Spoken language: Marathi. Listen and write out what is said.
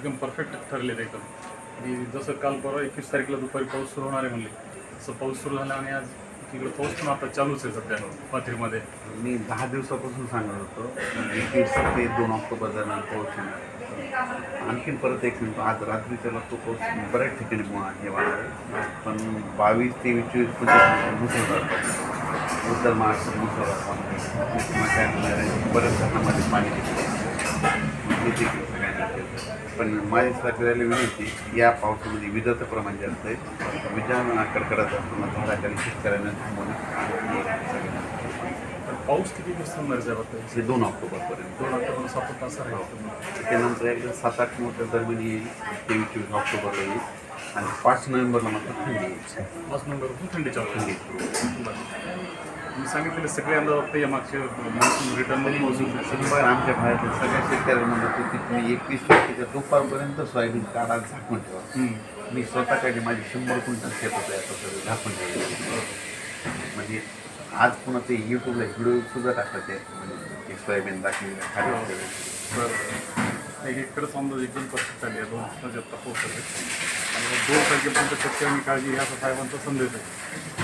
एकदम परफेक्ट ठरले ते एकदम. आणि जसं काल परवा एकवीस तारखेला दुपारी पाऊस सुरू होणार आहे म्हणले. तसं पाऊस सुरू झाला आणि आज तिकडे पाऊस पण आता चालूच आहे सध्या पाथरीमध्ये. मी दहा दिवसापासून सांगत होतो एकवीस ते दोन ऑक्टोबर दरम्यान पाऊस येणार. आणखीन परत एक मिनिट आज रात्री त्याला तो पाऊस बऱ्याच ठिकाणी मुळा हे वाढणार आहे. पण बावीस तेवीस चोवीस पंचवीस मुसळधार उत्तर महाराष्ट्र मुसळधार पाऊस. बऱ्याच घरामध्ये पाणी तिकडे पण माझी सरकारला विनंती या पावसामध्ये विजाचं प्रमाण जास्त आहे. विजा कडकडत असताना झाडाखाली शेतकऱ्यांना थांबवणं पाऊस किती दिवस थांबणार त्याबद्दल हे दोन ऑक्टोबरपर्यंत. दोन ऑक्टोबर सात तास राहील. त्यानंतर एकदा सात आठ मोठ्या दरम्यान येईल. तेवीस चोवीस ऑक्टोबरला येईल. आणि पाच नोव्हेंबरला मात्र थंडी पाच नंबरपासून थंडी चालू थंडी. मी सांगितलेलं सगळ्यांना वाटतं या मागच्या मान्सून रिटर्न मोजून शंभर आमच्या भागातील सगळ्या शेतकऱ्यांना म्हणत होते की तुम्ही एकवीस तारखेच्या दुपारपर्यंत सोयाबीन काढा झाकून ठेवा. मी स्वतःकडे माझी शंभर क्विंटल शेत होतं याचं सगळं झाकून ठेवलं. म्हणजे आज पुन्हा ते यूट्यूबला व्हिडिओ सुद्धा टाकतात ते. म्हणजे ते सोयाबीन दाखवली खाली वगैरे. बरं अंदाज एकदम परफेक्ट आली आहे दोन तारखेला आत्ता पोहोचले आणि दोन तारखेपर्यंत शेतकऱ्यांनी काळजी घ्या असा साहेबांचा संदेश आहे